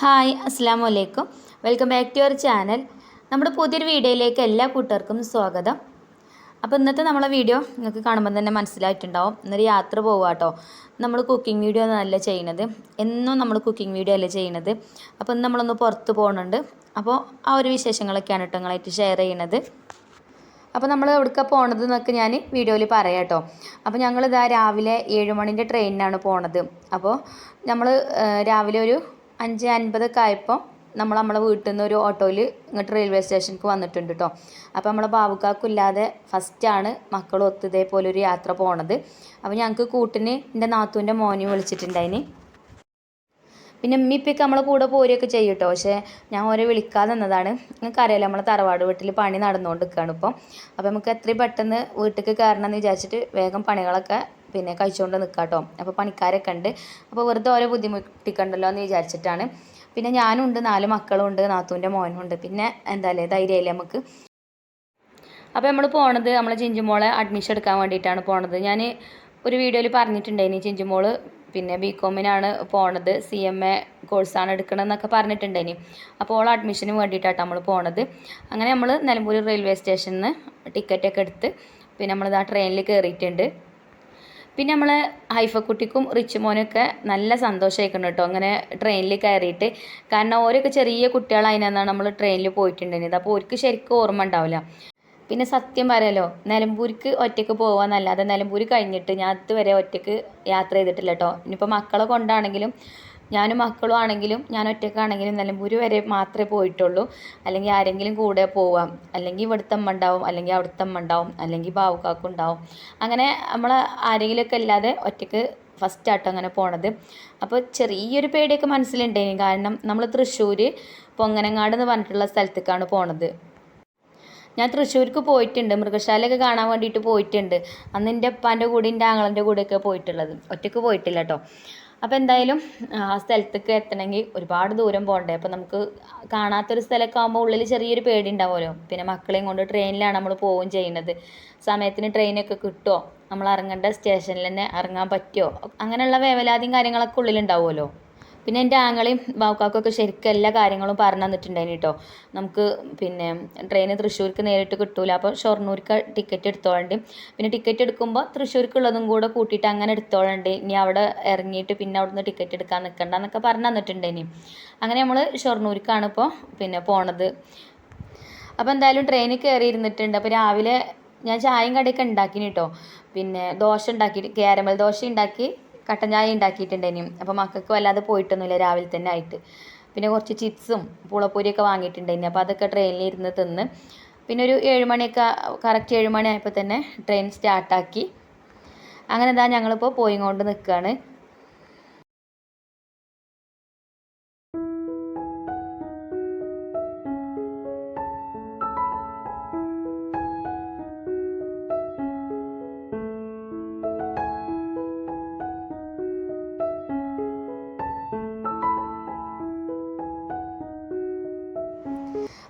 Hi അസ്സാം വലൈക്കും welcome back to your channel. നമ്മുടെ പുതിയൊരു വീഡിയോയിലേക്ക് എല്ലാ കൂട്ടുകാർക്കും സ്വാഗതം. അപ്പോൾ ഇന്നത്തെ നമ്മളെ വീഡിയോ നിങ്ങൾക്ക് കാണുമ്പോൾ തന്നെ മനസ്സിലായിട്ടുണ്ടാവും. ഇന്നൊരു യാത്ര പോവുക കേട്ടോ നമ്മൾ കുക്കിംഗ് വീഡിയോ ഒന്നല്ല ചെയ്യണത്. എന്നും നമ്മൾ കുക്കിംഗ് വീഡിയോ അല്ല ചെയ്യണത്. അപ്പോൾ ഇന്ന് നമ്മളൊന്ന് പുറത്ത് പോകുന്നുണ്ട് അപ്പോൾ ആ ഒരു വിശേഷങ്ങളൊക്കെയാണ് കേട്ടോ നിങ്ങളായിട്ട് ഷെയർ ചെയ്യണത്. അപ്പോൾ നമ്മൾ എവിടേക്കാണ് പോണത് എന്നൊക്കെ ഞാൻ വീഡിയോയിൽ പറയാം കേട്ടോ അപ്പോൾ ഞങ്ങളിതാ രാവിലെ ഏഴ് മണിന്റെ ട്രെയിനിനാണ് പോണത്. അപ്പോൾ നമ്മൾ രാവിലെ ഒരു അഞ്ച് അൻപതൊക്കെ ആയപ്പോൾ നമ്മൾ നമ്മളെ വീട്ടിൽ നിന്ന് ഒരു ഓട്ടോയിൽ ഇങ്ങോട്ട് റെയിൽവേ സ്റ്റേഷനിലേക്ക് വന്നിട്ടുണ്ട് കേട്ടോ അപ്പോൾ നമ്മളെ ബാബുക്കാക്കില്ലാതെ ഫസ്റ്റാണ് മക്കളും ഒത്ത് ഇതേപോലെ ഒരു യാത്ര പോണത്. അപ്പോൾ ഞങ്ങൾക്ക് കൂട്ടിന് എന്റെ നാത്തൂന്റെ മോനെ വിളിച്ചിട്ടുണ്ടായിന്. പിന്നെ ഉമ്മിപ്പൊക്കെ നമ്മളെ കൂടെ പോരുകയൊക്കെ ചെയ്യും കേട്ടോ പക്ഷേ ഞാൻ ഓരെ വിളിക്കാതെ നിന്നതാണ്. നിങ്ങൾക്കറിയാലോ നമ്മളെ തറവാട് വീട്ടിൽ പണി നടന്നുകൊണ്ട് നിൽക്കുകയാണ് ഇപ്പം. അപ്പോൾ നമുക്ക് എത്രയും പെട്ടെന്ന് വീട്ടിലേക്ക് കയറണം എന്ന് വിചാരിച്ചിട്ട് വേഗം പണികളൊക്കെ പിന്നെ കഴിച്ചുകൊണ്ട് നിൽക്കാം കേട്ടോ അപ്പോൾ പണിക്കാരൊക്കെ ഉണ്ട്. അപ്പോൾ വെറുതെ ഓരോ ബുദ്ധിമുട്ടിക്കണ്ടല്ലോ എന്ന് വിചാരിച്ചിട്ടാണ്. പിന്നെ ഞാനും ഉണ്ട് നാല് മക്കളുണ്ട് നാത്തൂന്റെ മോനും ഉണ്ട് പിന്നെ അല്ലേ ധൈര്യമായില്ലേ നമുക്ക്? അപ്പോൾ നമ്മൾ പോണത് നമ്മളെ ചിഞ്ചുമോളെ അഡ്മിഷൻ എടുക്കാൻ വേണ്ടിയിട്ടാണ് പോണത്. ഞാൻ ഒരു വീഡിയോയിൽ പറഞ്ഞിട്ടുണ്ടായിനി ചിഞ്ചുമോൾ പിന്നെ ബി കോമിനാണ് പോണത്. സി എം എ കോഴ്സാണ് എടുക്കണമെന്നൊക്കെ പറഞ്ഞിട്ടുണ്ടായിനി. അപ്പോൾ ഓൾ അഡ്മിഷന് വേണ്ടിയിട്ടാണ് നമ്മൾ പോണത്. അങ്ങനെ നമ്മൾ നിലമ്പൂർ റെയിൽവേ സ്റ്റേഷനിൽ നിന്ന് ടിക്കറ്റൊക്കെ എടുത്ത് പിന്നെ നമ്മളിത് ആ ട്രെയിനിൽ കയറിയിട്ടുണ്ട് പിന്നെ നമ്മൾ ഹൈഫക്കുട്ടിക്കും റിച്ച് മോനൊക്കെ നല്ല സന്തോഷമായിക്കണം കേട്ടോ. അങ്ങനെ ട്രെയിനിൽ കയറിയിട്ട്. കാരണം ഓരൊക്കെ ചെറിയ കുട്ടികളായതിനാണ് നമ്മൾ ട്രെയിനിൽ പോയിട്ടുണ്ടായിരുന്നത്. അപ്പോൾ അവർക്ക് ശരിക്കും ഓർമ്മ ഉണ്ടാവില്ല. പിന്നെ സത്യം പറയാലോ നിലമ്പൂർക്ക് ഒറ്റയ്ക്ക് പോകാമെന്നല്ലാതെ നിലമ്പൂർ കഴിഞ്ഞിട്ട് ഞാൻ ഇതുവരെ ഒറ്റയ്ക്ക് യാത്ര ചെയ്തിട്ടില്ല കേട്ടോ. ഇനിയിപ്പോൾ മക്കളെ കൊണ്ടാണെങ്കിലും ഞാനും മക്കളും ആണെങ്കിലും ഞാൻ ഒറ്റയ്ക്കാണെങ്കിലും നിലമ്പൂർ വരെ മാത്രമേ പോയിട്ടുള്ളൂ. അല്ലെങ്കിൽ ആരെങ്കിലും കൂടെ പോവാം. അല്ലെങ്കിൽ ഇവിടുത്തെ അമ്മ ഉണ്ടാവും അല്ലെങ്കിൽ അവിടുത്തെ അമ്മ ഉണ്ടാവും അല്ലെങ്കിൽ ബാവുക്കാക്കും ഉണ്ടാവും. അങ്ങനെ നമ്മൾ ആരെങ്കിലുമൊക്കെ അല്ലാതെ ഒറ്റയ്ക്ക് ഫസ്റ്റ് ആട്ടോ അങ്ങനെ പോണത്. അപ്പോൾ ചെറിയൊരു പേടിയൊക്കെ മനസ്സിലുണ്ടേനി കാരണം നമ്മൾ തൃശ്ശൂർ പൊങ്ങനങ്ങാട് എന്ന് പറഞ്ഞിട്ടുള്ള സ്ഥലത്തേക്കാണ് പോണത്. ഞാൻ തൃശ്ശൂർക്ക് പോയിട്ടുണ്ട്. മൃഗശാലയൊക്കെ കാണാൻ വേണ്ടിയിട്ട് പോയിട്ടുണ്ട്. അന്ന് എന്റെ ഉപ്പാന്റെ കൂടെ എന്റെ ആങ്ങളന്റെ കൂടെയൊക്കെ പോയിട്ടുള്ളത്. ഒറ്റയ്ക്ക് പോയിട്ടില്ല കേട്ടോ അപ്പോൾ എന്തായാലും ആ സ്ഥലത്തേക്ക് എത്തണമെങ്കിൽ ഒരുപാട് ദൂരം പോകണ്ടേ? അപ്പോൾ നമുക്ക് കാണാത്തൊരു സ്ഥലമൊക്കെ ആകുമ്പോൾ ഉള്ളിൽ ചെറിയൊരു പേടി ഉണ്ടാവുമല്ലോ പിന്നെ മക്കളെയും കൊണ്ട് ട്രെയിനിലാണ് നമ്മൾ പോവുകയും ചെയ്യുന്നത്. സമയത്തിന് ട്രെയിനൊക്കെ കിട്ടുമോ? നമ്മൾ ഇറങ്ങേണ്ട സ്റ്റേഷനിൽ തന്നെ ഇറങ്ങാൻ പറ്റുമോ? അങ്ങനെയുള്ള വേവലാതിയും കാര്യങ്ങളൊക്കെ ഉള്ളിലുണ്ടാവുമല്ലോ? പിന്നെ എന്റെ ആങ്ങളെയും ബാവുക്കാക്കൊക്കെ ശരിക്കും എല്ലാ കാര്യങ്ങളും പറഞ്ഞു തന്നിട്ടുണ്ടായിന് കേട്ടോ നമുക്ക് പിന്നെ ട്രെയിന് തൃശ്ശൂർക്ക് നേരിട്ട് കിട്ടൂല. അപ്പോൾ ഷൊർണൂർക്ക് ടിക്കറ്റ് എടുത്തോളണ്ട്. പിന്നെ ടിക്കറ്റ് എടുക്കുമ്പോൾ തൃശ്ശൂർക്കുള്ളതും കൂടെ കൂട്ടിയിട്ട് അങ്ങനെ എടുത്തോളണ്ട്. ഇനി അവിടെ ഇറങ്ങിയിട്ട് പിന്നെ അവിടുന്ന് ടിക്കറ്റ് എടുക്കാൻ നിൽക്കണ്ട എന്നൊക്കെ പറഞ്ഞു തന്നിട്ടുണ്ടായിനി. അങ്ങനെ നമ്മൾ ഷൊർണൂർക്കാണ് ഇപ്പോൾ പിന്നെ പോണത്. അപ്പോൾ എന്തായാലും ട്രെയിനിൽ കയറി ഇരുന്നിട്ടുണ്ട്. അപ്പോൾ രാവിലെ ഞാൻ ചായയും കടിയൊക്കെ ഉണ്ടാക്കിന് കേട്ടോ പിന്നെ ദോശ ഉണ്ടാക്കി കാരമൽ ദോശ ഉണ്ടാക്കി കട്ടൻ ചായ ഉണ്ടാക്കിയിട്ടുണ്ടേനും അപ്പോൾ മക്കൾക്ക് വല്ലാതെ പോയിട്ടൊന്നുമില്ല രാവിലെ തന്നെ ആയിട്ട്. പിന്നെ കുറച്ച് ചിപ്സും പൂളപ്പൊരിയൊക്കെ വാങ്ങിയിട്ടുണ്ടായിരുന്നു അപ്പോൾ അതൊക്കെ ട്രെയിനിൽ ഇരുന്ന് തിന്ന് പിന്നെ ഒരു ഏഴ് മണിയൊക്കെ കറക്റ്റ് ഏഴ് മണി ആയപ്പോൾ തന്നെ ട്രെയിൻ സ്റ്റാർട്ടാക്കി അങ്ങനെ ഇതാ ഞങ്ങളിപ്പോൾ പോയി കൊണ്ട് നിൽക്കുകയാണ്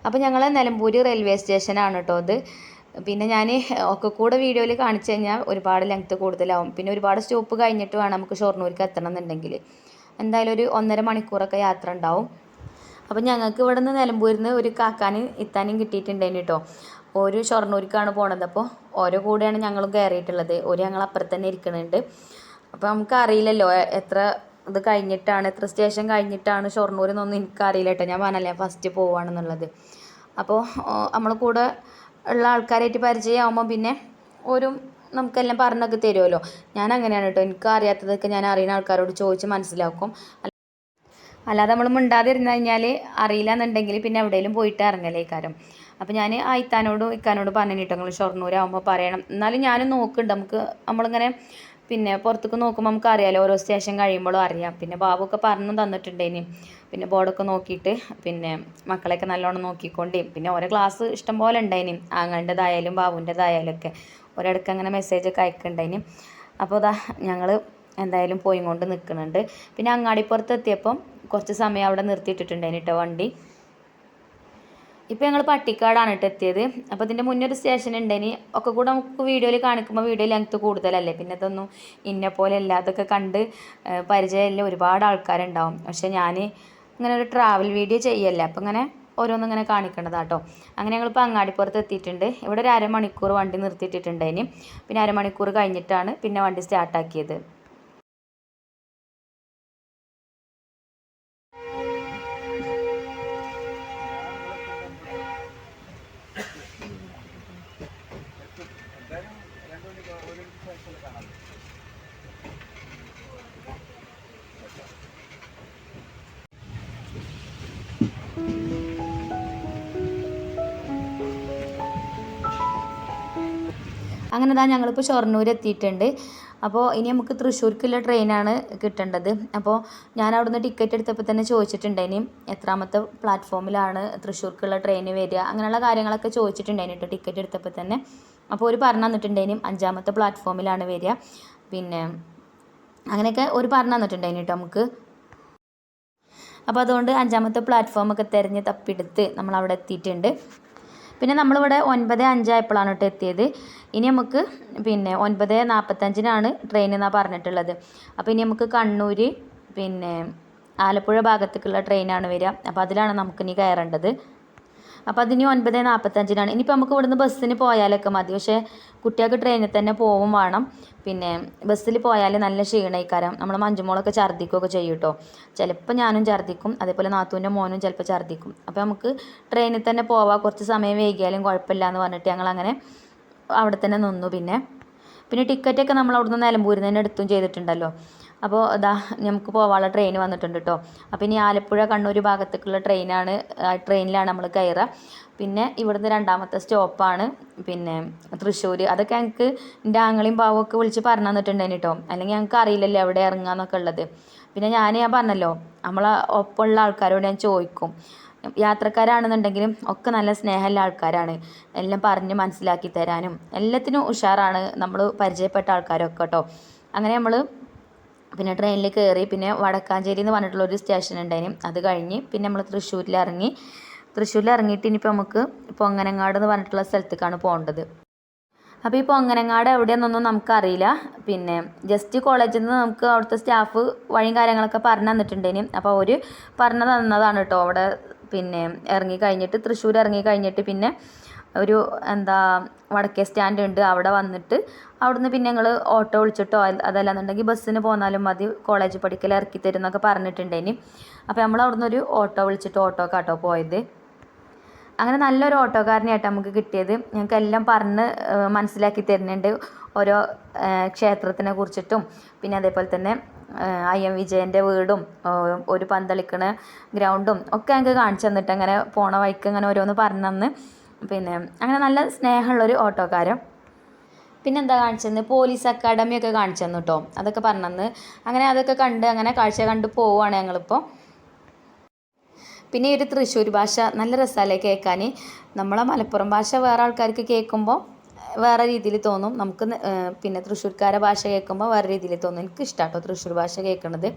അപ്പോൾ ഞങ്ങൾ നിലമ്പൂർ റെയിൽവേ സ്റ്റേഷനാണ് കേട്ടോ അത് പിന്നെ ഞാൻ ഒക്കെ കൂടെ വീഡിയോയിൽ കാണിച്ചു കഴിഞ്ഞാൽ ഒരുപാട് ലെങ്ത്ത് കൂടുതലാവും. പിന്നെ ഒരുപാട് സ്റ്റോപ്പ് കഴിഞ്ഞിട്ട് വേണം നമുക്ക് ഷൊർണൂർക്ക് എത്തണം എന്നുണ്ടെങ്കിൽ എന്തായാലും ഒരു ഒന്നര മണിക്കൂറൊക്കെ യാത്ര ഉണ്ടാവും. അപ്പോൾ ഞങ്ങൾക്ക് ഇവിടെ നിന്ന് നിലമ്പൂരിൽ നിന്ന് ഒരു കാക്കാനും ഇത്താനും കിട്ടിയിട്ടുണ്ടായിരുന്നു കേട്ടോ ഒരു ഷൊർണൂർക്കാണ് പോണത്. അപ്പോൾ ഓരോ കൂടെയാണ് ഞങ്ങളും കയറിയിട്ടുള്ളത് ഒരു ഞങ്ങൾ അപ്പുറത്തന്നെ ഇരിക്കുന്നുണ്ട് അപ്പോൾ നമുക്ക് അറിയില്ലല്ലോ എത്ര ഇത് കഴിഞ്ഞിട്ടാണ് എത്ര സ്റ്റേഷൻ കഴിഞ്ഞിട്ടാണ് ഷൊർണൂർ എന്നൊന്നും എനിക്കറിയില്ല കേട്ടോ ഞാൻ പറഞ്ഞല്ലേ ഫസ്റ്റ് പോവാണെന്നുള്ളത്. അപ്പോൾ നമ്മൾ കൂടെ ഉള്ള ആൾക്കാരായിട്ട് പരിചയമാകുമ്പോൾ പിന്നെ ഒരു നമുക്കെല്ലാം പറഞ്ഞൊക്കെ തരുമല്ലോ ഞാൻ അങ്ങനെയാണ് കേട്ടോ എനിക്ക് അറിയാത്തതൊക്കെ ഞാൻ അറിയുന്ന ആൾക്കാരോട് ചോദിച്ച് മനസ്സിലാക്കും. അല്ലാതെ നമ്മൾ മിണ്ടാതിരുന്ന് കഴിഞ്ഞാൽ അറിയില്ല എന്നുണ്ടെങ്കിൽ പിന്നെ എവിടെയെങ്കിലും പോയിട്ട് ഇറങ്ങലേ ഇക്കാരം അപ്പോൾ ഞാൻ ആയിത്താനോടും ഇക്കാനോടും ഇക്കാനോട് പറഞ്ഞു കേട്ടോ ഷൊർണൂരാകുമ്പോൾ പറയണം. എന്നാലും ഞാനും നോക്കുന്നുണ്ട് നമുക്ക് നമ്മളിങ്ങനെ പിന്നെ പുറത്തേക്ക് നോക്കുമ്പോൾ നമുക്ക് അറിയാമല്ലോ ഓരോ സ്റ്റേഷൻ കഴിയുമ്പോഴും അറിയാം. പിന്നെ ബാബുക്കെ പറഞ്ഞു തന്നിട്ടുണ്ടേനി. പിന്നെ ബോർഡൊക്കെ നോക്കിയിട്ട് പിന്നെ മക്കളെയൊക്കെ നല്ലോണം നോക്കിക്കൊണ്ടേയും പിന്നെ ഓരോ ക്ലാസ് ഇഷ്ടം പോലെ ഉണ്ടായിനി ആങ്ങളുടേതായാലും ബാബുവിന്റെതായാലും ഒക്കെ. ഒരിടക്ക് അങ്ങനെ മെസ്സേജൊക്കെ അയക്കുന്നുണ്ടായിനി അപ്പോൾ അതാ ഞങ്ങൾ എന്തായാലും പോയി നിൽക്കുന്നുണ്ട് പിന്നെ അങ്ങാടിപ്പുറത്ത് എത്തിയപ്പം കുറച്ച് സമയം അവിടെ നിർത്തിയിട്ടിട്ടുണ്ടായിന് കേട്ടോ വണ്ടി. ഇപ്പോൾ ഞങ്ങൾ പട്ടിക്കാടാണ് കേട്ടോ എത്തിയത്. അപ്പോൾ ഇതിന്റെ മുന്നേ ഒരു സ്റ്റേഷൻ ഉണ്ടേനി ഒക്കെ കൂടെ നമുക്ക് വീഡിയോയിൽ കാണിക്കുമ്പോൾ വീഡിയോ ലെങ്ത് കൂടുതലല്ലേ? പിന്നെ ഇതൊന്നും ഇന്നെ പോലെ അല്ല അതൊക്കെ കണ്ട് പരിചയമില്ല. ഒരുപാട് ആൾക്കാരുണ്ടാവും. പക്ഷേ ഞാൻ ഇങ്ങനെ ഒരു ട്രാവൽ വീഡിയോ ചെയ്യല്ലേ? അപ്പം ഇങ്ങനെ ഓരോന്നും ഇങ്ങനെ കാണിക്കേണ്ടതാട്ടോ അങ്ങനെ ഞങ്ങളിപ്പോൾ അങ്ങാടിപ്പുറത്ത് എത്തിയിട്ടുണ്ട്. ഇവിടെ ഒരു അരമണിക്കൂർ വണ്ടി നിർത്തിയിട്ടിട്ടുണ്ട് ഇനി പിന്നെ അരമണിക്കൂർ കഴിഞ്ഞിട്ടാണ് പിന്നെ വണ്ടി സ്റ്റാർട്ടാക്കിയത് അങ്ങനെ ഇതാ ഞങ്ങളിപ്പോൾ ഷൊർണൂർ എത്തിയിട്ടുണ്ട് അപ്പോൾ ഇനി നമുക്ക് തൃശ്ശൂർക്കുള്ള ട്രെയിനാണ് കിട്ടേണ്ടത്. അപ്പോൾ ഞാൻ അവിടുന്ന് ടിക്കറ്റ് എടുത്തപ്പോൾ തന്നെ ചോദിച്ചിട്ടുണ്ടായിനി എത്രാമത്തെ പ്ലാറ്റ്ഫോമിലാണ് തൃശ്ശൂർക്കുള്ള ട്രെയിൻ വരിക അങ്ങനെയുള്ള കാര്യങ്ങളൊക്കെ ചോദിച്ചിട്ടുണ്ടായിനി കേട്ടോ ടിക്കറ്റ് എടുത്തപ്പോൾ തന്നെ. അപ്പോൾ ഒരു പറഞ്ഞു തന്നിട്ടുണ്ടായിനും അഞ്ചാമത്തെ പ്ലാറ്റ്ഫോമിലാണ് വരിക. പിന്നെ അങ്ങനെയൊക്കെ ഒരു പറഞ്ഞു തന്നിട്ടുണ്ടായിനി കേട്ടോ നമുക്ക്. അപ്പോൾ അതുകൊണ്ട് അഞ്ചാമത്തെ പ്ലാറ്റ്ഫോമൊക്കെ തിരഞ്ഞ് തപ്പിയെടുത്ത് നമ്മൾ അവിടെ എത്തിയിട്ടുണ്ട്. പിന്നെ നമ്മളിവിടെ ഒൻപത് അഞ്ചായപ്പോഴാണ് കേട്ടോ എത്തിയത്. ഇനി നമുക്ക് പിന്നെ ഒൻപത് നാൽപ്പത്തഞ്ചിനാണ് ട്രെയിൻ എന്നാണ് പറഞ്ഞിട്ടുള്ളത്. അപ്പോൾ ഇനി നമുക്ക് കണ്ണൂർ പിന്നെ ആലപ്പുഴ ഭാഗത്തേക്കുള്ള ട്രെയിനാണ് വരിക. അപ്പോൾ അതിലാണ് നമുക്ക് ഇനി കയറേണ്ടത്. അപ്പോൾ അതിന് ഒൻപത് നാൽപ്പത്തഞ്ചിനാണ് ഇനിയിപ്പോൾ നമുക്ക് ഇവിടുന്ന് ബസ്സിന് പോയാലൊക്കെ മതി. പക്ഷേ കുട്ടികൾക്ക് ട്രെയിനിൽ തന്നെ പോവും വേണം. പിന്നെ ബസ്സിൽ പോയാൽ നല്ല ക്ഷീണയിക്കാരം നമ്മൾ മഞ്ചുമോളൊക്കെ ഛർദ്ദിക്കുകയൊക്കെ ചെയ്യും കേട്ടോ ചിലപ്പോൾ ഞാനും ഛർദ്ദിക്കും. അതേപോലെ നാത്തൂന്റെ മോനും ചിലപ്പോൾ ഛർദ്ദിക്കും. അപ്പോൾ നമുക്ക് ട്രെയിനിൽ തന്നെ പോവാം. കുറച്ച് സമയം വൈകിയാലും കുഴപ്പമില്ല എന്ന് പറഞ്ഞിട്ട് ഞങ്ങൾ അങ്ങനെ അവിടെ തന്നെ നിന്നു. പിന്നെ പിന്നെ ടിക്കറ്റൊക്കെ നമ്മൾ അവിടുന്ന് നിലമ്പൂരിൽ നിന്ന് തന്നെ എടുത്തും ചെയ്തിട്ടുണ്ടല്ലോ. അപ്പോൾ ഇതാ നമുക്ക് പോവാനുള്ള ട്രെയിൻ വന്നിട്ടുണ്ട് കേട്ടോ. അപ്പോൾ ഇനി ആലപ്പുഴ കണ്ണൂർ ഭാഗത്തേക്കുള്ള ട്രെയിനാണ് ട്രെയിനിലാണ് നമ്മൾ കയറുക. പിന്നെ ഇവിടുന്ന് രണ്ടാമത്തെ സ്റ്റോപ്പാണ് പിന്നെ തൃശ്ശൂർ. അതൊക്കെ ഞങ്ങൾക്ക് എന്റെ ആങ്ങളെയും പാവമൊക്കെ വിളിച്ച് പറഞ്ഞു തന്നിട്ടുണ്ടായിരുന്നു കേട്ടോ. അല്ലെങ്കിൽ ഞങ്ങൾക്ക് അറിയില്ലല്ലോ എവിടെ ഇറങ്ങാന്നൊക്കെ ഉള്ളത്. പിന്നെ ഞാൻ ഞാൻ പറഞ്ഞല്ലോ നമ്മളെ ഒപ്പമുള്ള ആൾക്കാരോട് ഞാൻ ചോദിക്കും. യാത്രക്കാരാണെന്നുണ്ടെങ്കിലും ഒക്കെ നല്ല സ്നേഹമുള്ള ആൾക്കാരാണ്. എല്ലാം പറഞ്ഞ് മനസ്സിലാക്കി തരാനും എല്ലാത്തിനും ഉഷാറാണ് നമ്മൾ പരിചയപ്പെട്ട ആൾക്കാരൊക്കെ കേട്ടോ അങ്ങനെ നമ്മൾ പിന്നെ ട്രെയിനിൽ കയറി പിന്നെ വടക്കാഞ്ചേരി എന്ന് പറഞ്ഞിട്ടുള്ള ഒരു സ്റ്റേഷൻ ഉണ്ടായിരുന്നു അത് കഴിഞ്ഞ് പിന്നെ നമ്മൾ തൃശ്ശൂരിൽ ഇറങ്ങി. തൃശ്ശൂരിൽ ഇറങ്ങിയിട്ട് ഇനിയിപ്പോൾ നമുക്ക് പൊങ്ങനങ്ങാട് എന്ന് പറഞ്ഞിട്ടുള്ള സ്ഥലത്തേക്കാണ് പോകേണ്ടത്. അപ്പോൾ ഈ പൊങ്ങനങ്ങാട് എവിടെയാണെന്നൊന്നും നമുക്കറിയില്ല. പിന്നെ ജസ്റ്റ് കോളേജിൽ നിന്ന് നമുക്ക് അവിടുത്തെ സ്റ്റാഫ് വഴിയും കാര്യങ്ങളൊക്കെ പറഞ്ഞു തന്നിട്ടുണ്ടേനും അപ്പോൾ അവർ പറഞ്ഞു തന്നതാണ് കേട്ടോ അവിടെ പിന്നെ ഇറങ്ങി കഴിഞ്ഞിട്ട് തൃശ്ശൂർ ഇറങ്ങി കഴിഞ്ഞിട്ട് പിന്നെ ഒരു എന്താ വടക്കേ സ്റ്റാൻഡ് ഉണ്ട്. അവിടെ വന്നിട്ട് അവിടുന്ന് പിന്നെ ഞങ്ങൾ ഓട്ടോ വിളിച്ചിട്ടോ അതല്ലാന്നുണ്ടെങ്കിൽ ബസ്സിന് പോന്നാലും മതി കോളേജ് പഠിക്കൽ ഇറക്കി തരും എന്നൊക്കെ പറഞ്ഞിട്ടുണ്ടേനി. അപ്പോൾ നമ്മൾ അവിടുന്ന് ഒരു ഓട്ടോ വിളിച്ചിട്ട് ഓട്ടോ കാട്ടോ പോയത്. അങ്ങനെ നല്ലൊരു ഓട്ടോക്കാരനെയായിട്ട് നമുക്ക് കിട്ടിയത്. ഞങ്ങൾക്ക് എല്ലാം പറഞ്ഞ് മനസ്സിലാക്കി തരുന്നുണ്ട്. ഓരോ ക്ഷേത്രത്തിനെ കുറിച്ചിട്ടും പിന്നെ അതേപോലെ തന്നെ ഐ എം വിജയന്റെ വീടും ഒരു പന്തളിക്കണ ഗ്രൗണ്ടും ഒക്കെ ഞങ്ങൾക്ക് കാണിച്ചു തന്നിട്ട് അങ്ങനെ പോണ വഴിക്ക് അങ്ങനെ ഓരോന്ന് പറഞ്ഞു തന്ന്. പിന്നെ അങ്ങനെ നല്ല സ്നേഹമുള്ളൊരു ഓട്ടോക്കാരൻ. പിന്നെ എന്താ കാണിച്ചെന്ന് പോലീസ് അക്കാഡമി ഒക്കെ കാണിച്ചു തന്നു കേട്ടോ അതൊക്കെ പറഞ്ഞെന്ന് അങ്ങനെ അതൊക്കെ കണ്ട് അങ്ങനെ കാഴ്ച കണ്ട് പോവുകയാണ് ഞങ്ങളിപ്പോൾ പിന്നെ ഈ ഒരു തൃശ്ശൂർ ഭാഷ നല്ല രസമല്ലേ കേൾക്കാൻ നമ്മളെ മലപ്പുറം ഭാഷ വേറെ ആൾക്കാർക്ക് കേൾക്കുമ്പോൾ വേറെ രീതിയിൽ തോന്നും. നമുക്ക് പിന്നെ തൃശ്ശൂർക്കാരെ ഭാഷ കേൾക്കുമ്പോൾ വേറെ രീതിയിൽ തോന്നും. എനിക്ക് ഇഷ്ടമാട്ടോ തൃശ്ശൂർ ഭാഷ കേൾക്കുന്നത്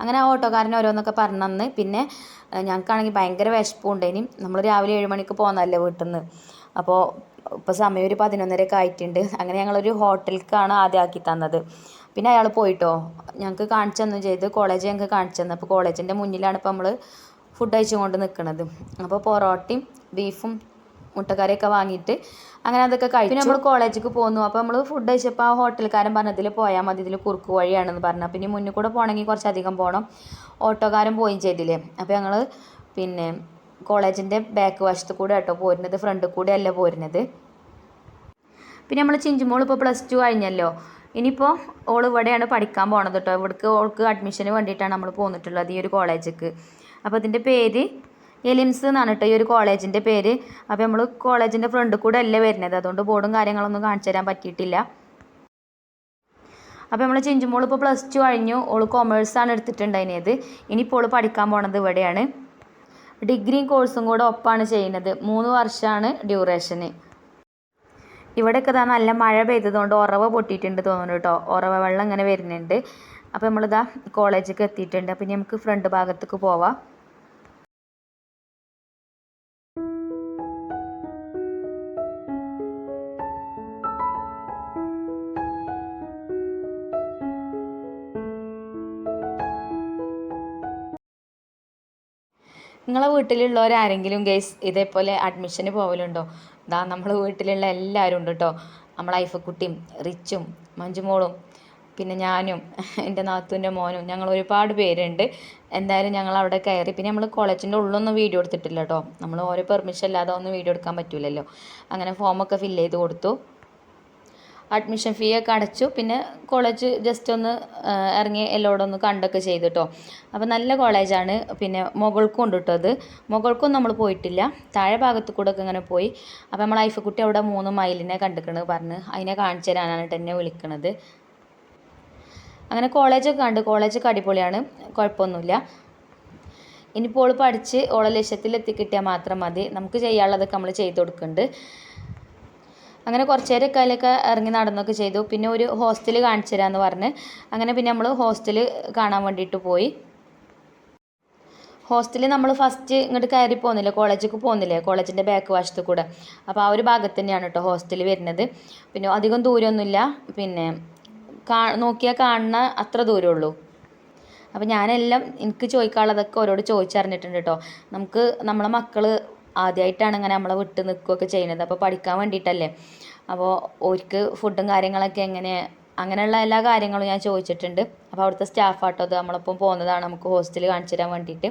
അങ്ങനെ ആ ഓട്ടോക്കാരൻ ഓരോന്നൊക്കെ പറഞ്ഞന്ന്. പിന്നെ ഞങ്ങൾക്കാണെങ്കിൽ ഭയങ്കര ഇനി നമ്മൾ രാവിലെ ഏഴ് മണിക്ക് പോകുന്നതല്ലേ വീട്ടിൽ നിന്ന് അപ്പോൾ ഇപ്പോൾ സമയം ഒരു പതിനൊന്നരയൊക്കെ ആയിട്ടുണ്ട്. അങ്ങനെ ഞങ്ങളൊരു ഹോട്ടലിലേക്കാണ് ആദ്യം ആക്കി തന്നത്. പിന്നെ അയാൾ പോയിട്ടോ. ഞങ്ങൾക്ക് കാണിച്ചു തന്നു ചെയ്ത്. കോളേജ് ഞങ്ങൾക്ക് കാണിച്ചു തന്നു. അപ്പോൾ കോളേജിന്റെ മുന്നിലാണ് ഇപ്പോൾ നമ്മൾ ഫുഡ് കഴിച്ചുകൊണ്ട് നിൽക്കുന്നത് അപ്പോൾ പൊറോട്ടയും ബീഫും മുട്ടക്കറിയൊക്കെ വാങ്ങിയിട്ട് അങ്ങനെ അതൊക്കെ കഴിച്ചു. പിന്നെ നമ്മൾ കോളേജിലേക്ക് പോന്നു. അപ്പോൾ നമ്മൾ ഫുഡ് കഴിച്ചപ്പോൾ ആ ഹോട്ടൽക്കാരൻ പറഞ്ഞതിൽ പോയാൽ മതി ഇതിൽ കുറുക്ക് വഴിയാണെന്ന് പറഞ്ഞു. പിന്നെ മുന്നിൽ കൂടെ പോകണമെങ്കിൽ കുറച്ചധികം പോകണം ഓട്ടോക്കാരൻ പോയി ചെയ്തില്ലേ? അപ്പോൾ ഞങ്ങൾ പിന്നെ കോളേജിന്റെ ബാക്ക് വശത്ത് കൂടെ കേട്ടോ പോരുന്നത്. ഫ്രണ്ട് കൂടെ അല്ല പോരുന്നത്. പിന്നെ നമ്മൾ ചിഞ്ചുമോൾ ഇപ്പോൾ പ്ലസ് ടു കഴിഞ്ഞല്ലോ. ഇനിയിപ്പോൾ ഓൾ ഇവിടെയാണ് പഠിക്കാൻ പോണത് കേട്ടോ ഇവിടേക്ക് ഓൾക്ക് അഡ്മിഷന് വേണ്ടിയിട്ടാണ് നമ്മൾ പോന്നിട്ടുള്ളത് ഈ ഒരു കോളേജിലേക്ക് അപ്പോൾ അതിന്റെ പേര് എലിംസ് എന്നാണ് കേട്ടോ ഈ ഒരു കോളേജിന്റെ പേര്. അപ്പോൾ നമ്മൾ കോളേജിന്റെ ഫ്രണ്ട് കൂടെ അല്ലേ വരുന്നത്. അതുകൊണ്ട് ബോർഡും കാര്യങ്ങളൊന്നും കാണിച്ചു തരാൻ പറ്റിയിട്ടില്ല. അപ്പോൾ നമ്മൾ ചിഞ്ചുമോൾ ഇപ്പോൾ പ്ലസ് ടു കഴിഞ്ഞു. ഓൾ കൊമേഴ്സാണ് എടുത്തിട്ടുണ്ടായിരുന്നത്. ഇനിയിപ്പോൾ ഓൾ പഠിക്കാൻ പോണത് ഇവിടെയാണ്. ഡിഗ്രിയും കോഴ്സും കൂടെ ഒപ്പാണ് ചെയ്യുന്നത്. മൂന്ന് വർഷമാണ് ഡ്യൂറേഷന് ഇവിടെയൊക്കെ ഇതാ നല്ല മഴ പെയ്തതുകൊണ്ട് ഉറവ പൊട്ടിയിട്ടുണ്ട് തോന്നുന്നു കേട്ടോ. ഉറവ വെള്ളം ഇങ്ങനെ വരുന്നുണ്ട്. അപ്പോൾ നമ്മളിതാ കോളേജിലേക്ക് എത്തിയിട്ടുണ്ട്. അപ്പം ഇനി നമുക്ക് ഫ്രണ്ട് ഭാഗത്തേക്ക് പോവാം. നിങ്ങളെ വീട്ടിലുള്ളവരാരെങ്കിലും ഗേസ് ഇതേപോലെ അഡ്മിഷന് പോകലുണ്ടോ ഇതാ നമ്മൾ വീട്ടിലുള്ള എല്ലാവരും ഉണ്ട് കേട്ടോ നമ്മളെ ഐഫക്കുട്ടിയും റിച്ചും മഞ്ജുമോളും പിന്നെ ഞാനും എന്റെ നാത്തൂന്റെ മോനും ഞങ്ങൾ ഒരുപാട് പേരുണ്ട്. എന്തായാലും ഞങ്ങൾ അവിടെ കയറി പിന്നെ നമ്മൾ കോളേജിന്റെ ഉള്ളൊന്നും വീഡിയോ എടുത്തിട്ടില്ല കേട്ടോ നമ്മൾ ഓരോ പെർമിഷൻ ഇല്ലാതെ ഒന്നും വീഡിയോ എടുക്കാൻ പറ്റില്ലല്ലോ അങ്ങനെ ഫോമൊക്കെ ഫില്ല് ചെയ്ത് കൊടുത്തു. അഡ്മിഷൻ ഫീ ഒക്കെ അടച്ചു. പിന്നെ കോളേജ് ജസ്റ്റ് ഒന്ന് ഇറങ്ങി എല്ലായിടും ഒന്ന് കണ്ടൊക്കെ ചെയ്തു കേട്ടോ അപ്പോൾ നല്ല കോളേജാണ് പിന്നെ മുകൾക്കും ഉണ്ട് കേട്ടോ അത്. മുകൾക്കും നമ്മൾ പോയിട്ടില്ല. താഴെ ഭാഗത്ത് കൂടെ ഒക്കെ ഇങ്ങനെ പോയി. അപ്പോൾ നമ്മൾ ഐഫക്കുട്ടി അവിടെ മൂന്ന് മൈലിനെ കണ്ടിക്കണ് പറഞ്ഞ്. അതിനെ കാണിച്ചു തരാനാണ് എന്നെ വിളിക്കണത്. അങ്ങനെ കോളേജൊക്കെ കണ്ട്. കോളേജൊക്കെ അടിപൊളിയാണ്. കുഴപ്പമൊന്നുമില്ല. ഇനിയിപ്പോൾ പഠിച്ച് ഓളെ ലക്ഷ്യത്തിൽ എത്തിക്കിട്ടിയാൽ മാത്രം മതി. നമുക്ക് ചെയ്യാനുള്ളതൊക്കെ നമ്മൾ ചെയ്ത് കൊടുക്കുന്നുണ്ട്. അങ്ങനെ കുറച്ച് നേരമൊക്കെ അതിലൊക്കെ ഇറങ്ങി നടന്നൊക്കെ ചെയ്തു. പിന്നെ ഒരു ഹോസ്റ്റൽ കാണിച്ചു തരാമെന്ന് പറഞ്ഞ്. അങ്ങനെ പിന്നെ നമ്മൾ ഹോസ്റ്റൽ കാണാൻ വേണ്ടിയിട്ട് പോയി. ഹോസ്റ്റലിൽ നമ്മൾ ഫസ്റ്റ് ഇങ്ങോട്ട് കയറി പോകുന്നില്ല കോളേജിലേക്ക് പോകുന്നില്ലേ കോളേജിന്റെ ബാക്ക് വശത്ത് കൂടെ. അപ്പോൾ ആ ഒരു ഭാഗത്ത് തന്നെയാണ് കേട്ടോ ഹോസ്റ്റൽ വരുന്നത്. പിന്നെ അധികം ദൂരമൊന്നുമില്ല പിന്നെ കാ നോക്കിയാൽ കാണുന്ന അത്ര ദൂരമുള്ളൂ അപ്പോൾ ഞാനെല്ലാം എനിക്ക് ചോദിക്കാനുള്ളതൊക്കെ ഓരോട് ചോദിച്ചറിഞ്ഞിട്ടുണ്ട് കേട്ടോ നമുക്ക് നമ്മളെ മക്കൾ ആദ്യമായിട്ടാണ് ഇങ്ങനെ നമ്മളെ വിട്ട് നിൽക്കുകയൊക്കെ ചെയ്യുന്നത്. അപ്പോൾ പഠിക്കാൻ വേണ്ടിയിട്ടല്ലേ? അപ്പോൾ ഓർക്ക് ഫുഡും കാര്യങ്ങളൊക്കെ എങ്ങനെ? അങ്ങനെയുള്ള എല്ലാ കാര്യങ്ങളും ഞാൻ ചോദിച്ചിട്ടുണ്ട്. അപ്പോൾ അവിടുത്തെ സ്റ്റാഫ് ആട്ടോ അത് നമ്മളൊപ്പം പോകുന്നതാണ് നമുക്ക് ഹോസ്റ്റലിൽ കാണിച്ചു തരാൻ വേണ്ടിയിട്ട്.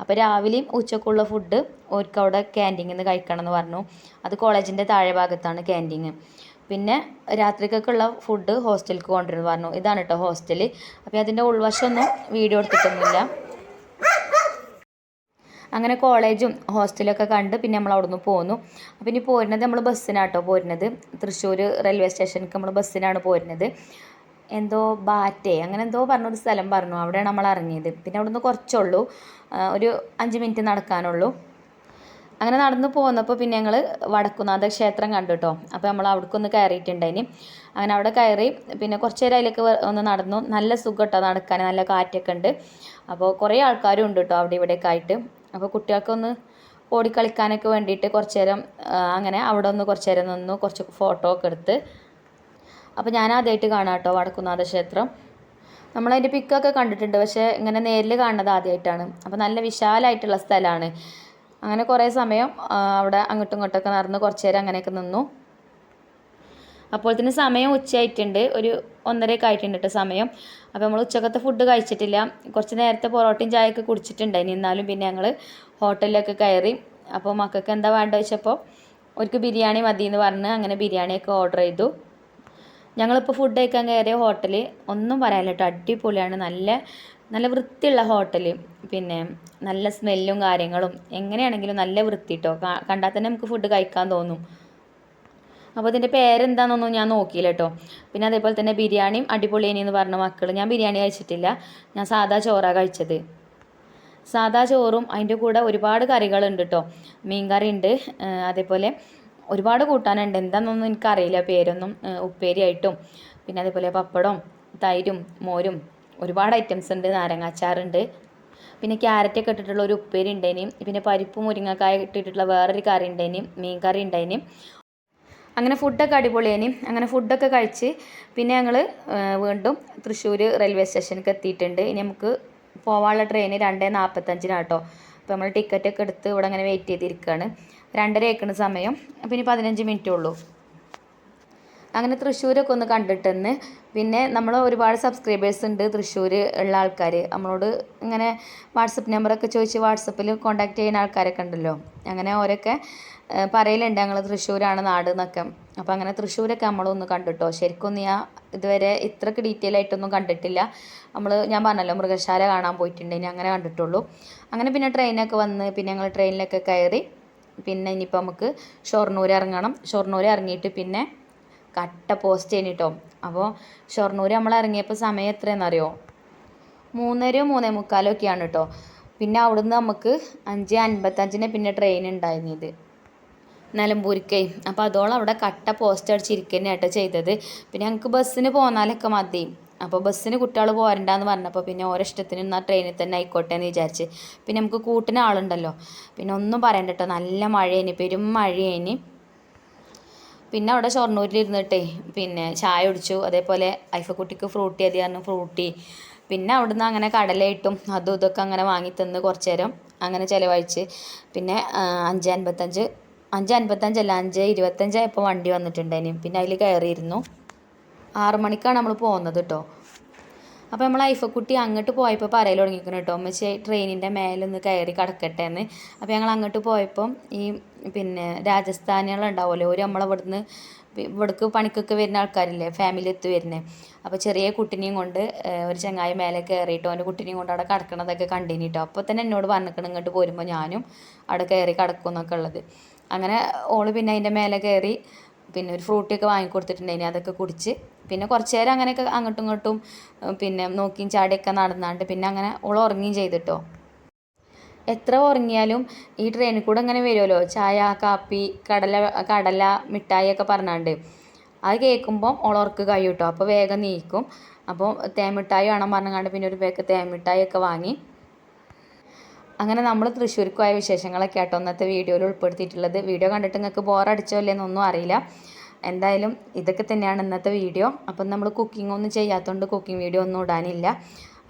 അപ്പോൾ രാവിലെയും ഉച്ചക്കുള്ള ഫുഡ് ഓർക്ക് അവിടെ ക്യാന്റീനിൽ നിന്ന് കഴിക്കണം എന്ന് പറഞ്ഞു. അത് കോളേജിന്റെ താഴെ ഭാഗത്താണ് ക്യാന്റീൻ പിന്നെ രാത്രിക്കൊക്കെയുള്ള ഫുഡ് ഹോസ്റ്റലിലേക്ക് കൊണ്ടുവരുന്നു പറഞ്ഞു. ഇതാണ് കേട്ടോ ഹോസ്റ്റൽ അപ്പോൾ അതിന്റെ ഉൾവശമൊന്നും വീഡിയോ എടുത്തിട്ടൊന്നുമില്ല. അങ്ങനെ കോളേജും ഹോസ്റ്റലൊക്കെ കണ്ട് പിന്നെ നമ്മൾ അവിടുന്ന് പോന്നു. അപ്പം ഇനി പോരുന്നത് നമ്മൾ ബസ്സിനാട്ടോ പോരുന്നത്? തൃശ്ശൂർ റെയിൽവേ സ്റ്റേഷനിലേക്ക് നമ്മൾ ബസ്സിനാണ് പോരുന്നത്. എന്തോ ബാറ്റേ അങ്ങനെ എന്തോ പറഞ്ഞൊരു സ്ഥലം പറഞ്ഞു. അവിടെയാണ് നമ്മൾ ഇറങ്ങിയത്. പിന്നെ അവിടുന്ന് കുറച്ചുള്ളൂ. ഒരു അഞ്ച് മിനിറ്റ് നടക്കാനുള്ളൂ. അങ്ങനെ നടന്നു പോന്നപ്പോൾ പിന്നെ ഞങ്ങൾ വടക്കുന്നാഥ ക്ഷേത്രം കണ്ടു കേട്ടോ അപ്പോൾ നമ്മൾ അവിടേക്ക് ഒന്ന് കയറിയിട്ടുണ്ടായിന് അങ്ങനെ അവിടെ കയറി പിന്നെ കുറച്ച് നേരം അതിലേക്ക് ഒന്ന് നടന്നു. നല്ല സുഖം കേട്ടോ നടക്കാൻ. നല്ല കാറ്റൊക്കെ ഉണ്ട്. അപ്പോൾ കുറേ ആൾക്കാരും ഉണ്ട് കേട്ടോ അവിടെ ഇവിടെയൊക്കെ ആയിട്ട്. അപ്പോൾ കുട്ടികൾക്കൊന്ന് ഓടിക്കളിക്കാനൊക്കെ വേണ്ടിയിട്ട് കുറച്ച് നേരം അങ്ങനെ അവിടെ ഒന്ന് കുറച്ച് നേരം നിന്നു കുറച്ച് ഫോട്ടോ ഒക്കെ എടുത്ത്. അപ്പോൾ ഞാൻ ആദ്യമായിട്ട് കാണാം കേട്ടോ വടക്കുന്നാഥ ക്ഷേത്രം. നമ്മളതിന്റെ പിക്കൊക്കെ കണ്ടിട്ടുണ്ട് പക്ഷേ ഇങ്ങനെ നേരിൽ കാണുന്നത് ആദ്യമായിട്ടാണ് അപ്പോൾ നല്ല വിശാലമായിട്ടുള്ള സ്ഥലമാണ്. അങ്ങനെ കുറേ സമയം അവിടെ അങ്ങോട്ടും ഇങ്ങോട്ടൊക്കെ നടന്ന് കുറച്ച് നേരം അങ്ങനെയൊക്കെ നിന്നു. അപ്പോഴത്തേന് സമയം ഉച്ചയായിട്ടുണ്ട്. ഒരു ഒന്നരയൊക്കെ ആയിട്ടുണ്ട് കേട്ടോ സമയം. അപ്പോൾ നമ്മൾ ഉച്ചക്കത്തെ ഫുഡ് കഴിച്ചിട്ടില്ല. കുറച്ച് നേരത്തെ പൊറോട്ടയും ചായയൊക്കെ ഇനി എന്നാലും പിന്നെ ഞങ്ങൾ ഹോട്ടലിലൊക്കെ കയറി. അപ്പോൾ മക്കൾക്ക് എന്താ വേണ്ട വെച്ചപ്പോൾ അവർക്ക് ബിരിയാണി മതി എന്ന് പറഞ്ഞ് അങ്ങനെ ബിരിയാണിയൊക്കെ ഓർഡർ ചെയ്തു. ഞങ്ങളിപ്പോൾ ഫുഡ് കഴിക്കാൻ കയറിയ ഹോട്ടൽ ഒന്നും പറയാനില്ല കേട്ടോ അടിപൊളിയാണ്. നല്ല നല്ല വൃത്തിയുള്ള ഹോട്ടൽ പിന്നെ നല്ല സ്മെല്ലും കാര്യങ്ങളും. എങ്ങനെയാണെങ്കിലും നല്ല വൃത്തി കേട്ടോ കണ്ടാൽ തന്നെ നമുക്ക് ഫുഡ് കഴിക്കാൻ തോന്നും. അപ്പോൾ ഇതിന്റെ പേരെന്താണെന്നൊന്നും ഞാൻ നോക്കിയില്ല കേട്ടോ പിന്നെ അതേപോലെ തന്നെ ബിരിയാണിയും അടിപൊളിയേനി എന്ന് പറഞ്ഞ മക്കൾ ഞാൻ ബിരിയാണി കഴിച്ചിട്ടില്ല. ഞാൻ സാധാ ചോറാണ് കഴിച്ചത്. സാധാ ചോറും അതിന്റെ കൂടെ ഒരുപാട് കറികളുണ്ട് കേട്ടോ മീൻ കറി ഉണ്ട് അതേപോലെ ഒരുപാട് കൂട്ടാനുണ്ട്. എന്താണെന്നൊന്നും എനിക്കറിയില്ല പേരൊന്നും ഉപ്പേരിയായിട്ടും. പിന്നെ അതേപോലെ പപ്പടം തൈരും മോരും ഒരുപാട് ഐറ്റംസ് ഉണ്ട്. നാരങ്ങാച്ചാറുണ്ട്. പിന്നെ ക്യാരറ്റൊക്കെ ഇട്ടിട്ടുള്ള ഒരു ഉപ്പേരി ഉണ്ടേനും. പിന്നെ പരിപ്പ് മുരിങ്ങക്കായ ഇട്ടിട്ടുള്ള വേറൊരു കറി ഉണ്ടേനും. മീൻ കറി ഉണ്ടായിനി അങ്ങനെ ഫുഡൊക്കെ അടിപൊളിയേനി അങ്ങനെ ഫുഡൊക്കെ കഴിച്ച് പിന്നെ ഞങ്ങൾ വീണ്ടും തൃശ്ശൂർ റെയിൽവേ സ്റ്റേഷനിലേക്ക് എത്തിയിട്ടുണ്ട്. ഇനി നമുക്ക് പോകാനുള്ള ട്രെയിൻ രണ്ടേ നാൽപ്പത്തഞ്ചിനാണ് കേട്ടോ അപ്പോൾ നമ്മൾ ടിക്കറ്റൊക്കെ എടുത്ത് ഇവിടെ അങ്ങനെ വെയിറ്റ് ചെയ്തിരിക്കുകയാണ് രണ്ടര ഏക്കണ സമയം ഇനി പതിനഞ്ച് മിനിറ്റേ ഉള്ളൂ. അങ്ങനെ തൃശ്ശൂരൊക്കെ ഒന്ന് കണ്ടിട്ടെന്ന്. പിന്നെ നമ്മൾ ഒരുപാട് സബ്സ്ക്രൈബേഴ്സ് ഉണ്ട് തൃശ്ശൂർ ഉള്ള ആൾക്കാർ നമ്മളോട് ഇങ്ങനെ വാട്സപ്പ് നമ്പറൊക്കെ ചോദിച്ച് വാട്സപ്പിൽ കോൺടാക്ട് ചെയ്യുന്ന ആൾക്കാരൊക്കെ ഉണ്ടല്ലോ. അങ്ങനെ ഓരൊക്കെ പറയലുണ്ട് ഞങ്ങൾ തൃശ്ശൂരാണ് നാട് എന്നൊക്കെ അപ്പോൾ അങ്ങനെ തൃശ്ശൂരൊക്കെ നമ്മളൊന്ന് കണ്ടിട്ടോ. ശരിക്കും ഞാൻ ഇതുവരെ ഇത്രക്ക് ഡീറ്റെയിൽ ആയിട്ടൊന്നും കണ്ടിട്ടില്ല. നമ്മൾ ഞാൻ പറഞ്ഞല്ലോ മൃഗശാല കാണാൻ പോയിട്ടുണ്ട്. ഇനി അങ്ങനെ കണ്ടിട്ടുള്ളൂ. അങ്ങനെ പിന്നെ ട്രെയിനൊക്കെ വന്ന് പിന്നെ ഞങ്ങൾ ട്രെയിനിലൊക്കെ കയറി പിന്നെ ഇനിയിപ്പോൾ നമുക്ക് ഷൊർണൂർ ഇറങ്ങണം. ഷൊർണൂർ ഇറങ്ങിയിട്ട് പിന്നെ കട്ട പോസ്റ്റ് ചെയ്യണിട്ടോ. അപ്പോൾ ഷൊർണൂർ നമ്മൾ ഇറങ്ങിയപ്പോൾ സമയം എത്രയെന്നറിയോ? മൂന്നരയോ മൂന്നേ മുക്കാലോ ഒക്കെയാണ് കേട്ടോ പിന്നെ അവിടുന്ന് നമുക്ക് അഞ്ച് അൻപത്തഞ്ചിന് പിന്നെ ട്രെയിൻ ഉണ്ടായിരുന്നത് നിലമ്പൂരിക്കേ അപ്പോൾ അതോളം അവിടെ കട്ട പോസ്റ്റ് അടിച്ചിരിക്കുന്ന കേട്ടോ ചെയ്തത്. പിന്നെ ഞങ്ങൾക്ക് ബസ്സിന് പോന്നാലൊക്കെ മതി. അപ്പോൾ ബസ്സിന് കുട്ടികൾ പോരണ്ടെന്ന് പറഞ്ഞപ്പോൾ പിന്നെ ഓരോ ഇഷ്ടത്തിന് ആ ട്രെയിനിൽ തന്നെ ആയിക്കോട്ടെ എന്ന് വിചാരിച്ച്. പിന്നെ നമുക്ക് കൂട്ടിന് ആളുണ്ടല്ലോ. പിന്നെ ഒന്നും പറയണ്ട കേട്ടോ നല്ല മഴയേന്. പെരും മഴയേനി. പിന്നെ അവിടെ ഷൊർണൂരിൽ ഇരുന്നിട്ടേ പിന്നെ ചായ കുടിച്ചു. അതേപോലെ ഐഫക്കുട്ടിക്ക് ഫ്രൂട്ടി അതി പറഞ്ഞു ഫ്രൂട്ടി. പിന്നെ അവിടുന്ന് അങ്ങനെ കടലയിട്ടും അതും ഇതൊക്കെ അങ്ങനെ വാങ്ങി തന്ന് കുറച്ച് നേരം അങ്ങനെ ചിലവഴിച്ച്. പിന്നെ അഞ്ച് അൻപത്തഞ്ച് അഞ്ച് അൻപത്തഞ്ചല്ല അഞ്ച് ഇരുപത്തഞ്ചായപ്പോൾ വണ്ടി വന്നിട്ടുണ്ടായിന്. പിന്നെ അതിൽ കയറിയിരുന്നു. ആറു മണിക്കാണ് നമ്മൾ പോകുന്നത് കേട്ടോ അപ്പോൾ നമ്മൾ ഐഫക്കുട്ടി അങ്ങോട്ട് പോയപ്പോൾ പറയൽ തുടങ്ങിക്കണം കേട്ടോ അമ്മച്ചി ട്രെയിനിന്റെ മേലൊന്ന് കയറി കിടക്കട്ടെ എന്ന്. അപ്പോൾ ഞങ്ങൾ അങ്ങോട്ട് പോയപ്പം ഈ പിന്നെ രാജസ്ഥാനികളുണ്ടാവുമല്ലോ ഒരു നമ്മളെ ഇവിടുന്ന് ഇവിടേക്ക് പണിക്കൊക്കെ വരുന്ന ആൾക്കാരില്ലേ? ഫാമിലി എത്തി വരുന്നത് അപ്പോൾ ചെറിയ കുട്ടിനെയും കൊണ്ട് ഒരു ചങ്ങായി മേലെ കയറിയിട്ട് അവന്റെ കുട്ടിനെയും കൊണ്ട് അവിടെ കിടക്കണതൊക്കെ കണ്ടിനി കേട്ടോ അപ്പോൾ തന്നെ എന്നോട് പറഞ്ഞിക്കണം ഇങ്ങോട്ട് പോരുമ്പോൾ ഞാനും അവിടെ കയറി കിടക്കും എന്നൊക്കെ ഉള്ളത്. അങ്ങനെ ഓൾ പിന്നെ അതിന്റെ മേലെ കയറി പിന്നെ ഒരു ഫ്രൂട്ടിയൊക്കെ വാങ്ങിക്കൊടുത്തിട്ടുണ്ടായിനി അതൊക്കെ കുടിച്ച്. പിന്നെ കുറച്ച് നേരം അങ്ങനെയൊക്കെ അങ്ങോട്ടും ഇങ്ങോട്ടും പിന്നെ നോക്കിയും ചാടിയൊക്കെ നടന്നാണ്ട് പിന്നെ അങ്ങനെ ഓൾ ഉറങ്ങുകയും ചെയ്തിട്ടോ. എത്ര ഉറങ്ങിയാലും ഈ ട്രെയിനിൽ കൂടെ ഇങ്ങനെ വരുമല്ലോ ചായ കാപ്പി കടല കടല മിഠായി ഒക്കെ പറഞ്ഞാണ്ട്. അത് കേൾക്കുമ്പോൾ ഓളോർക്ക് കഴിയും കേട്ടോ അപ്പോൾ വേഗം നീക്കും. അപ്പോൾ തേമിഠായി വേണം പറഞ്ഞാണ്ട് പിന്നെ ഒരു പേക്ക് തേമിഠായി ഒക്കെ വാങ്ങി. അങ്ങനെ നമ്മൾ തൃശ്ശൂർക്കുമായ വിശേഷങ്ങളൊക്കെ ആട്ടോ ഇന്നത്തെ വീഡിയോയിൽ ഉൾപ്പെടുത്തിയിട്ടുള്ളത്. വീഡിയോ കണ്ടിട്ട് നിങ്ങൾക്ക് ബോറടിച്ചോ ഇല്ലെന്നൊന്നും അറിയില്ല. എന്തായാലും ഇതൊക്കെ തന്നെയാണ് ഇന്നത്തെ വീഡിയോ. അപ്പം നമ്മൾ കുക്കിംഗ് ഒന്നും ചെയ്യാത്തതുകൊണ്ട് കുക്കിംഗ് വീഡിയോ ഒന്നും ഇടാനില്ല.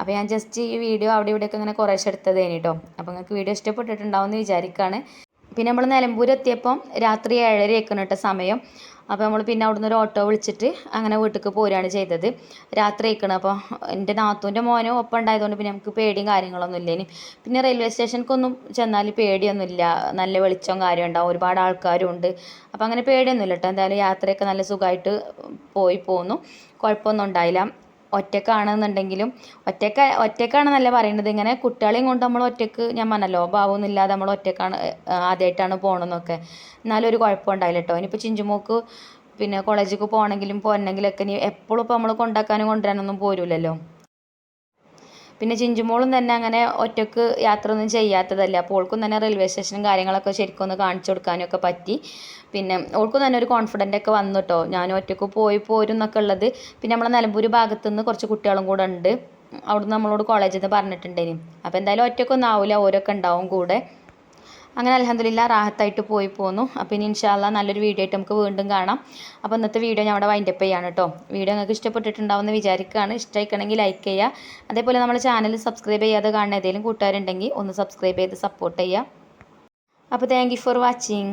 അപ്പോൾ ഞാൻ ജസ്റ്റ് ഈ വീഡിയോ അവിടെ ഇവിടെയൊക്കെ ഇങ്ങനെ കുറേശ്ശെ എടുത്തതേനി കേട്ടോ അപ്പോൾ നിങ്ങൾക്ക് വീഡിയോ ഇഷ്ടപ്പെട്ടിട്ടുണ്ടാവും എന്ന് വിചാരിക്കുകയാണ് പിന്നെ നമ്മൾ നിലമ്പൂർ എത്തിയപ്പം രാത്രി ഏഴര ഒക്കെ കേട്ടോ സമയം. അപ്പോൾ നമ്മൾ പിന്നെ അവിടുന്ന് ഒരു ഓട്ടോ വിളിച്ചിട്ട് അങ്ങനെ വീട്ടിലേക്ക് പോരുകയാണ് ചെയ്തത്. രാത്രി ആയിക്കണം. അപ്പോൾ എന്റെ നാത്തൂന്റെ മോനും ഒപ്പം ഉണ്ടായതുകൊണ്ട് പിന്നെ നമുക്ക് പേടിയും കാര്യങ്ങളൊന്നും ഇല്ലേനി. പിന്നെ റെയിൽവേ സ്റ്റേഷനിലേക്കൊന്നും ചെന്നാൽ പേടിയൊന്നും ഇല്ല നല്ല വെളിച്ചവും കാര്യം ഉണ്ടാവും. ഒരുപാട് ആൾക്കാരും ഉണ്ട്. അപ്പോൾ അങ്ങനെ പേടിയൊന്നുമില്ല കേട്ടോ. എന്തായാലും യാത്രയൊക്കെ നല്ല സുഖമായിട്ട് പോയി പോന്നു. കുഴപ്പമൊന്നും ഉണ്ടായില്ല. ഒറ്റക്കാണെന്നുണ്ടെങ്കിലും ഒറ്റക്ക ഒറ്റക്കാണെന്നല്ല പറയുന്നത് ഇങ്ങനെ കുട്ടികളെയും കൊണ്ട് നമ്മൾ ഒറ്റയ്ക്ക് ഞാൻ പറഞ്ഞല്ലോ ഭാവമൊന്നുമില്ലാതെ നമ്മൾ ഒറ്റക്കാണ് ആദ്യമായിട്ടാണ് പോകണമെന്നൊക്കെ എന്നാലും ഒരു കുഴപ്പം ഉണ്ടായില്ല കേട്ടോ ഇനിയിപ്പോൾ ചിഞ്ചുമോക്ക് പിന്നെ കോളേജിലേക്ക് പോകണമെങ്കിലും പോരണമെങ്കിലൊക്കെ ഇനി എപ്പോഴും ഇപ്പോൾ നമ്മൾ കൊണ്ടാക്കാനും കൊണ്ടുവരാനൊന്നും പോരൂലല്ലോ. പിന്നെ ചിഞ്ചുമോളും തന്നെ അങ്ങനെ ഒറ്റയ്ക്ക് യാത്ര ഒന്നും ചെയ്യാത്തതല്ല. അപ്പോൾ ഓൾക്കും തന്നെ റെയിൽവേ സ്റ്റേഷനും കാര്യങ്ങളൊക്കെ ശരിക്കും ഒന്ന് കാണിച്ചു കൊടുക്കാനും ഒക്കെ പറ്റി. പിന്നെ ഓൾക്കും തന്നെ ഒരു കോൺഫിഡന്റ് ഒക്കെ വന്നു കേട്ടോ ഞാൻ ഒറ്റയ്ക്ക് പോയി പോരും എന്നൊക്കെ ഉള്ളത്. പിന്നെ നമ്മളെ നിലമ്പൂർ ഭാഗത്തു നിന്ന് കുറച്ച് കുട്ടികളും കൂടെ ഉണ്ട്. അവിടുന്ന് നമ്മളോട് കോളേജിൽ നിന്ന് പറഞ്ഞിട്ടുണ്ടേനി അപ്പോൾ എന്തായാലും ഒറ്റക്കൊന്നും ആവില്ല ഓരൊക്കെ ഉണ്ടാവും കൂടെ. അങ്ങനെ അലഹമില്ല റാഹത്തായിട്ട് പോയി പോന്നു. അപ്പോൾ ഇനി ഇൻഷാല്ല നല്ലൊരു വീഡിയോ ആയിട്ട് നമുക്ക് വീണ്ടും കാണാം. അപ്പോൾ ഇന്നത്തെ വീഡിയോ ഞാൻ അവിടെ വൈൻഡപ്പ് ചെയ്യാണ് കേട്ടോ വീഡിയോ നിങ്ങൾക്ക് ഇഷ്ടപ്പെട്ടിട്ടുണ്ടാവുമെന്ന് വിചാരിക്കുകയാണ് ഇഷ്ടമായിക്കണമെങ്കിൽ ലൈക്ക് ചെയ്യുക അതേപോലെ നമ്മുടെ ചാനൽ സബ്സ്ക്രൈബ് ചെയ്യാതെ കാണുന്ന ഏതെങ്കിലും കൂട്ടുകാരുണ്ടെങ്കിൽ ഒന്ന് സബ്സ്ക്രൈബ് ചെയ്ത് സപ്പോർട്ട് ചെയ്യുക അപ്പോൾ താങ്ക് ഫോർ വാച്ചിങ്